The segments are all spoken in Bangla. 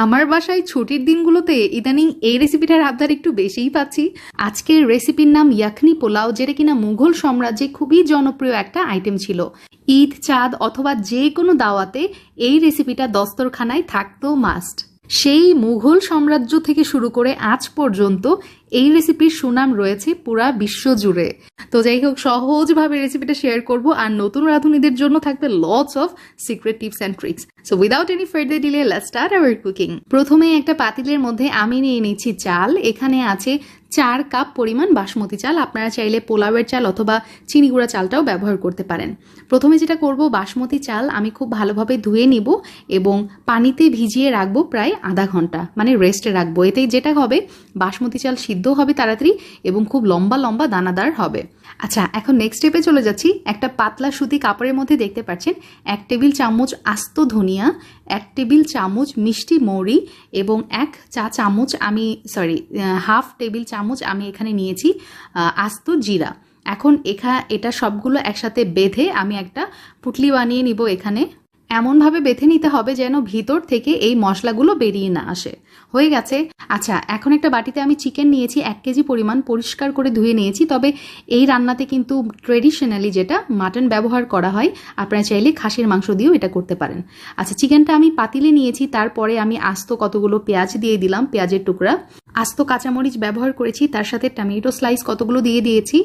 আমার বাসায় ছুটির দিনগুলোতে ইদানিং এই রেসিপিটার আবদার একটু বেশিই পাচ্ছি। আজকের রেসিপির নাম ইয়াখনি পোলাও, যেটা কিনা মুঘল সাম্রাজ্যে খুবই জনপ্রিয় একটা আইটেম ছিল। ঈদ, চাঁদ অথবা যে কোনো দাওয়াতে এই রেসিপিটা দস্তরখানায় থাকতো মাস্ট সেই মুঘল সাম্রাজ্য থেকে শুরু করে আজ পর্যন্ত এই রেসিপির সুনাম রয়েছে পুরা বিশ্ব জুড়ে। তো যাই হোক, সহজভাবে রেসিপিটা শেয়ার করব। আর নতুন রাঁধুনিদের জন্য থাকবে lots of secret tips and tricks so without any further delay let's start our cooking প্রথমে একটা পাতিলের মধ্যে আমি নিয়ে নিচ্ছি চাল। এখানে আছে চার কাপ পরিমাণ বাসমতি চাল। আপনারা চাইলে পোলাওয়ের চাল অথবা চিনি গুঁড়া চালটাও ব্যবহার করতে পারেন। প্রথমে যেটা করব, বাসমতি চাল আমি খুব ভালোভাবে ধুয়ে নিব এবং পানিতে ভিজিয়ে রাখব প্রায় আধা ঘণ্টা। মানে রেস্টে রাখব। এতে যেটা হবে, বাসমতি চাল সিদ্ধ হবে তাড়াতাড়ি এবং খুব লম্বা লম্বা দানাদার হবে। আচ্ছা এখন নেক্সট স্টেপে চলে যাচ্ছি। একটা পাতলা সুতি কাপড়ের মধ্যে দেখতে পাচ্ছেন, এক টেবিল চামচ আস্ত ধনিয়া, এক টেবিল চামচ মিষ্টি মৌরি এবং এক চা চামচ আমি সরি হাফ টেবিল চামচ আমি এখানে নিয়েছি আস্ত জিরা। এখন এখা, এটা সবগুলো একসাথে বেঁধে আমি একটা পুটলি বানিয়ে নিব এখানে। এমনভাবে বেঁধে নিতে হবে যেন ভিতর থেকে এই মশলাগুলো বেরিয়ে না আসে। হয়ে গেছে। আচ্ছা এখন একটা বাটিতে আমি চিকেন নিয়েছি, এক কেজি পরিমাণ পরিষ্কার করে ধুয়ে নিয়েছি, তবে এই রান্নাতে কিন্তু ট্রেডিশনালি যেটা মাটন ব্যবহার করা হয়, আপনারা চাইলে খাসির মাংস দিয়েও এটা করতে পারেন। আচ্ছা চিকেনটা আমি পাতিলে নিয়েছি, তারপরে আমি আস্ত কতগুলো পেঁয়াজ দিয়ে দিলাম, পেঁয়াজের টুকরা। আস্ত কাঁচামরিচ ব্যবহার করেছি, তার সাথে টমেটো স্লাইস কতগুলো দিয়ে দিয়েছি,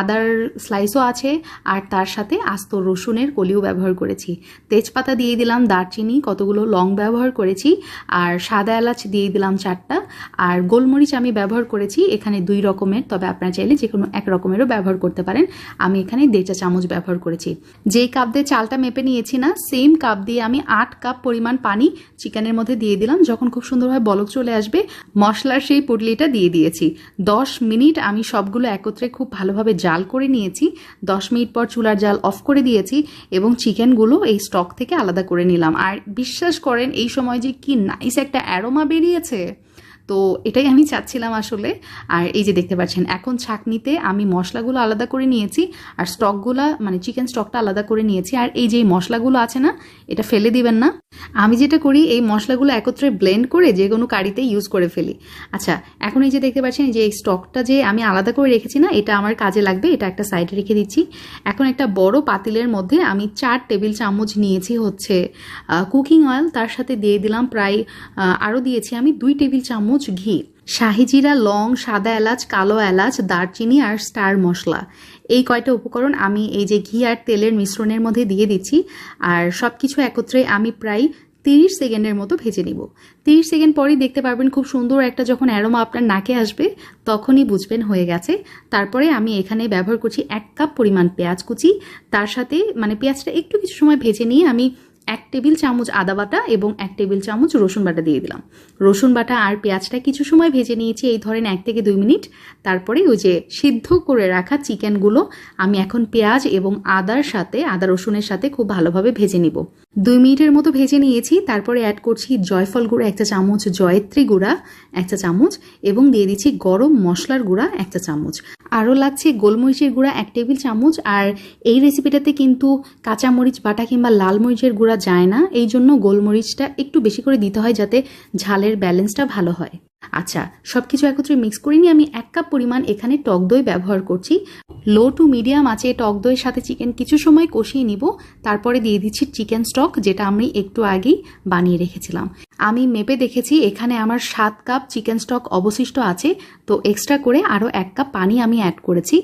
আদার স্লাইসও আছে, আর তার সাথে আস্ত রসুনের কলিও ব্যবহার করেছি। তেজপাতা দিয়ে দিলাম দারচিনি, কতগুলো লং ব্যবহার করেছি, আর সাদা এলাচ দিয়ে দিলাম চারটা, আর গোলমরিচ আমি ব্যবহার করেছি, এখানে দুই রকমের, তবে আপনারা চাইলে যে কোনো এক রকমেরও ব্যবহার করতে পারেন, আমি এখানে দেড় চা চামচ ব্যবহার করেছি। যেই কাপ দিয়ে চালটা মেপে নিয়েছি না সেম কাপ দিয়ে আমি আট কাপ পরিমাণ পানি চিকেনের মধ্যে দিয়ে দিলাম, যখন খুব সুন্দরভাবে বলক চলে আসবে, মশলার সেই পুটলিটা দিয়ে দিয়েছি। দশ মিনিট আমি সবগুলো একত্রে খুব ভালোভাবে জাল করে নিয়েছি। দশ মিনিট পর চুলার জাল অফ করে দিয়েছি এবং চিকেনগুলো এই স্টক থেকে আলাদা করে নিলাম। আর বিশ্বাস করেন, এই সময় যে কি নাইস একটা অ্যারোমা বেরিয়েছে। তো এটাই আমি চাচ্ছিলাম আসলে। আর এই যে দেখতে পাচ্ছেন, এখন ছাকনিতে আমি মশলাগুলো আলাদা করে নিয়েছি আর স্টকগুলো মানে চিকেন স্টকটা আলাদা করে নিয়েছি। আর এই যে মশলাগুলো আছে না, এটা ফেলে দিবেন না। আমি যেটা করি, এই মশলাগুলো একত্রে ব্লেন্ড করে যে কোনো কারিতে ইউজ করে ফেলি। আচ্ছা এখন এই যে দেখতে পাচ্ছেন যে এই স্টকটা যে আমি আলাদা করে রেখেছি না, এটা আমার কাজে লাগবে, এটা একটা সাইডে রেখে দিচ্ছি। এখন একটা বড় পাতিলের মধ্যে আমি চার টেবিল চামচ নিয়েছি হচ্ছে কুকিং অয়েল। তার সাথে দিয়ে দিলাম প্রায় আরও দিয়েছি আমি দুই টেবিল চামচ ঘি শাহিজিরা লং, সাদা এলাচ, কালো এলাচ, দারচিনি আর স্টার মশলা। এই কয়টা উপকরণ আমি এই যে ঘি আর তেলের মিশ্রণের মধ্যে দিয়ে দিচ্ছি আর সব কিছু একত্রে আমি প্রায় তিরিশ সেকেন্ডের মতো ভেজে নিব। তিরিশ সেকেন্ড পরেই দেখতে পারবেন খুব সুন্দর একটা যখন অ্যারোমা আপনার নাকে আসবে, তখনই বুঝবেন হয়ে গেছে। তারপরে আমি এখানে ব্যবহার করছি এক কাপ পরিমাণ পেঁয়াজ কুচি। তার সাথে মানে পেঁয়াজটা একটু কিছু সময় ভেজে নিয়ে আমি এক টেবিল চামচ আদা বাটা এবং এক টেবিল চামচ রসুন বাটা দিয়ে দিলাম। রসুন বাটা আর পেঁয়াজটা কিছু সময় ভেজে নিয়েছি, এই ধরেন এক থেকে দুই মিনিট। তারপরে ওই যে সিদ্ধ করে রাখা চিকেনগুলো আমি এখন পেঁয়াজ এবং আদার সাথে, আদা রসুনের সাথে খুব ভালোভাবে ভেজে নিব। দুই মিনিটের মতো ভেজে নিয়েছি, তারপরে অ্যাড করছি জয়ফল গুঁড়া, একটা চামচ জয়ত্রী গুঁড়া, একটা চামচ, এবং দিয়ে দিচ্ছি গরম মশলার গুঁড়া, একটা চামচ। আরও লাগছে গোলমরিচের গুঁড়া এক টেবিল চামচ, আর এই রেসিপিটাতে কিন্তু কাঁচামরিচ, বাটা কিংবা লাল মরিচের গুঁড়া যায় না। এই জন্য গোলমরিচটা একটু বেশি করে দিতে হয় যাতে ঝালের ব্যালেন্সটা ভালো হয়। আচ্ছা সব কিছু একত্রে মিক্স করে নিয়ে আমি এক কাপ পরিমাণ এখানে টক দই ব্যবহার করছি। লো টু মিডিয়াম আছে টক দইয়ের সাথে চিকেন কিছু সময় কষিয়ে নিব। তারপরে দিয়ে দিচ্ছি চিকেন স্টক যেটা আমি একটু আগেই বানিয়ে রেখেছিলাম। আমি মেপে দেখেছি, এখানে আমার সাত কাপ চিকেন স্টক অবশিষ্ট আছে। তো এক্সট্রা করে আরও এক কাপ পানি আমি অ্যাড করেছি।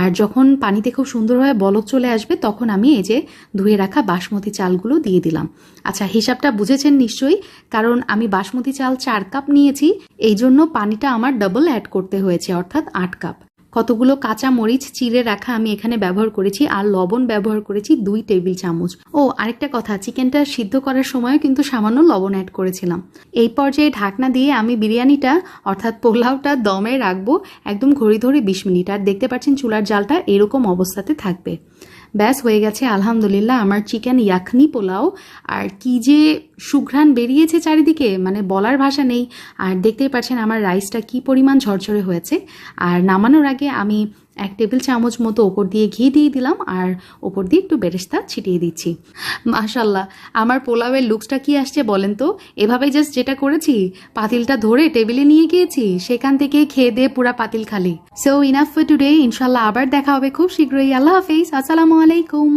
আর যখন পানিতে খুব সুন্দরভাবে বলক চলে আসবে, তখন আমি এই যে ধুয়ে রাখা বাসমতি চালগুলো দিয়ে দিলাম। আচ্ছা হিসাবটা বুঝেছেন নিশ্চয়ই, কারণ আমি বাসমতি চাল চার কাপ নিয়েছি। এই জন্য পানিটা আমার ডাবল অ্যাড করতে হয়েছে, অর্থাৎ আট কাপ কতগুলো কাঁচা মরিচ চিড়ে রাখা আমি এখানে ব্যবহার করেছি আর লবণ ব্যবহার করেছি দুই টেবিল চামচ। ও, আরেকটা কথা, চিকেনটা সিদ্ধ করার সময়ও কিন্তু সামান্য লবণ অ্যাড করেছিলাম। এই পর্যায়ে ঢাকনা দিয়ে আমি বিরিয়ানিটা, অর্থাৎ পোলাওটা দমে রাখব, একদম ঘড়ি ধরে বিশ মিনিট। আর দেখতে পাচ্ছেন চুলার জালটা এরকম অবস্থাতে থাকবে। ব্যাস, হয়ে গেছে, আলহামদুলিল্লাহ, আমার চিকেন ইয়াখনি পোলাও। আর কি যে সুঘ্রাণ বেরিয়েছে চারিদিকে মানে বলার ভাষা নেই। আর দেখতেই পাচ্ছেন আমার রাইসটা কি পরিমাণ ঝরঝরে হয়েছে। আর নামানোর আগে আমি এক টেবিল চামচ মতো ওপর দিয়ে ঘি দিয়ে দিলাম আর ওপর দিয়ে একটু বেরেস্তা ছিটিয়ে দিচ্ছি। মাশাল্লাহ আমার পোলাওয়ের লুকসটা কি আসছে বলেন তো? এভাবে জাস্ট যেটা করেছি, পাতিলটা ধরে টেবিলে নিয়ে গিয়েছি, সেখান থেকে খেয়ে দিয়ে পুরা পাতিল খালি। সো ইনাফ ফর টুডে ইনশাল্লাহ আবার দেখা হবে খুব শীঘ্রই। আল্লাহ হাফিজ, আসসালামু আলাইকুম।